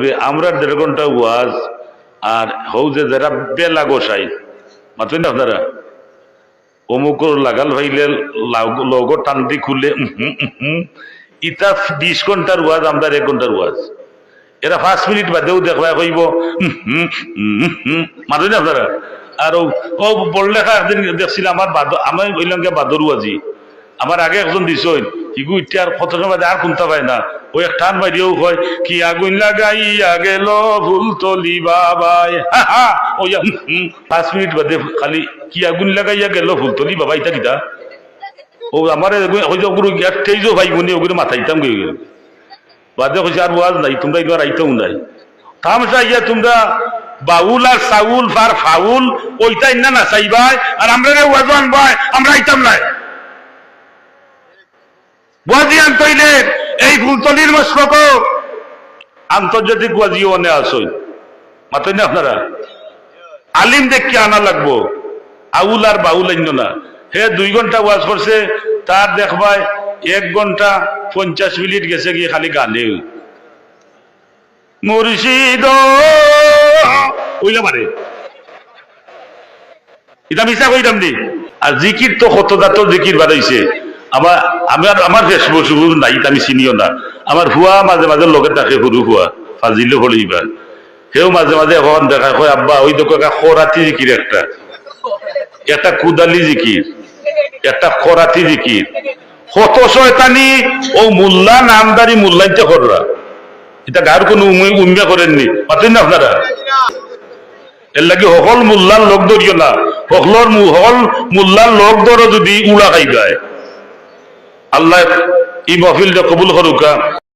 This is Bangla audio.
ঘুরে আমরা দেড় ঘণ্টা ওয়াজ আর যে যারা বেলা গোসাই। না আপনারা? অমুক লাগাল ভাইলে লগো টান্দি খুলে। ইটা বিশ ঘণ্টার ওয়াজ, আমরা এক ঘণ্টার ওয়াজ। এরা পাঁচ মিনিট বাদেও দেখবা কইব মাতুন আপনারা? আর ও- বড়লেখা একদিন দেখছিল আমার বাদ আমি কইলাম বাদরু আজি আমার আগে একজন দিছই ইগু ইটা আর কত সময় আর কোনটা পায় না? ওই এক টান বাইরেও কয় কি আগুন লাগাইয়া গেল ভুল তলি বাবাই ওই পাঁচ মিনিট বাদে খালি কি আগুন লাগাইয়া গেল ফুল তলি বাবা ইটা কিটা ও আমার ওই ওগুলো ভাই বোনে ওগুলো মাথাইতাম গিয়ে গেল। বাদে কইছে, আর ওয়াজ নাই, তোমরা এগুলো আইতেও নাই। তামসা ইয়া তোমরা বাউল আর সাউল ফার ফাউল, ওইটাই না না চাইবাই আর আমরা ওয়াজ আনবাই, আমরা আইতাম নাই। ওয়াজি অনে আসই মাতই না আপনারা? আলিম দেখকে আনা লাগবো। আউল আর বাউল না। হে, দুই ঘণ্টা ওয়াজ করছে, তার দেখবাই এক ঘণ্টা পঞ্চাশ মিনিট গেছে গিয়ে খালি গানে। মুর্শিদ। ওইলা এটা মিশা কইতাম দি আর জিকির তো কতটা তো জিকির বাড়াইছে আমার আমার আমার ফেসবুক সুবুক নাই আমি চিনিও না। আমার হুয়া মাঝে মাঝে লগে থাকে সরু হুয়া ফাজিলে হলিবার সেও মাঝে মাঝে এখন দেখা কয়, আব্বা, ওই তো কয় খরাতি জিকির একটা। একটা কুদালি জিকির একটা খরাতি জিকির কত শয়তানি? ও মোল্লা নামদারি মোল্লাইতে কররা এটা গার কোনো উন্মা করেননি পাতেন না? আপনারা? এর লাগি সকল মোল্লার লোক ধরিও না। সকলর মু- সকল মোল্লার লোক ধরো যদি উড়া খাই গায় আল্লাহ ই মহফিলটা কবুল করুকা